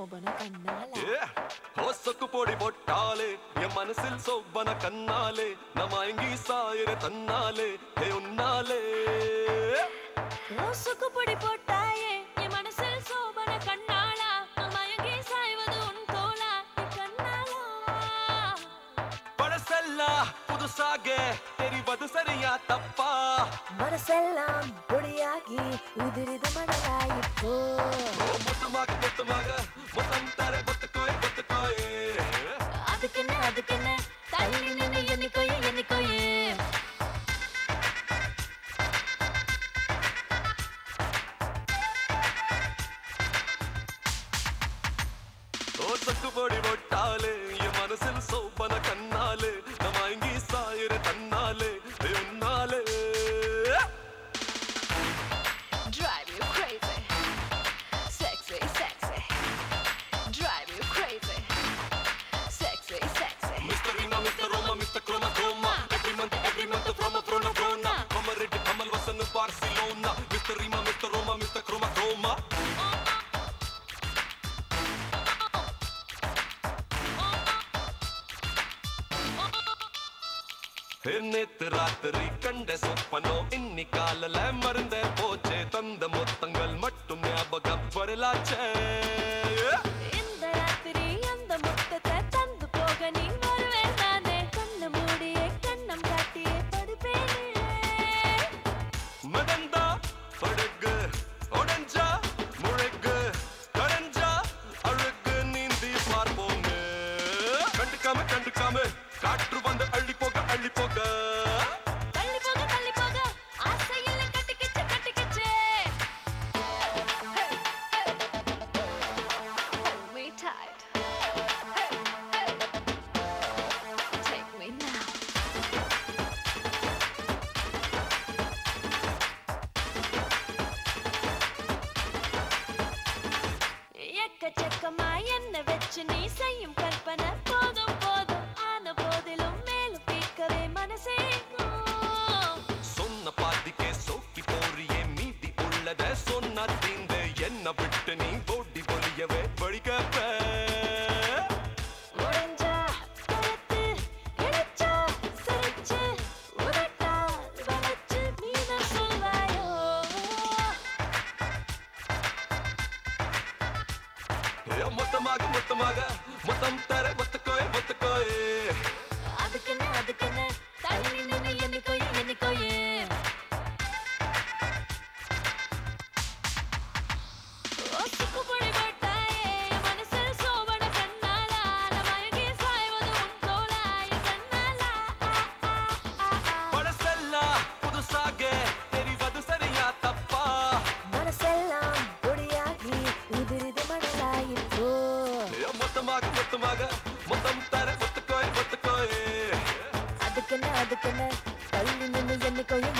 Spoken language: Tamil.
சோபன கண்ணால. ஹோசக்கு பொடி போட்டாலே என் மனசில் சோபன கண்ணாலே நான் மயங்கி சாயிர தன்னாலே உன்னாலே. செஞ்சா தப்பா? மனசெல்லாம் பொடியாகி உதிரிது மனதாய் இப்போ மொத்தமாக மொத்தமாக. மொத்தம் தர பொத்துக்கோய் பொத்துக்கோய் அதுக்கு என்ன அதுக்கு என்ன தள்ளி நின்று எண்ணிக்கோயே எண்ணிக்கோயே. சொக்கு போடி போட்டாலே நேத்து ராத்திரி கண்ட சொப்பனோ இன்னி காலல மருந்த போச்சு. தந்த மொத்தங்கள் மட்டும் செக்கமா என்ன வச்சு நீ செய்யும் మొత్తమాగ మొత్తమాగ మొత్తం తర మొత్త కోయ మొత్త కోయే வாக்கு மொத்தமாக மொத்தம் தர ஒத்துக்கோய் ஒத்துக்கோய். அதுக்குன்னு அதுக்குன்னு? தள்ளி நின்று என்னைக்கோயும்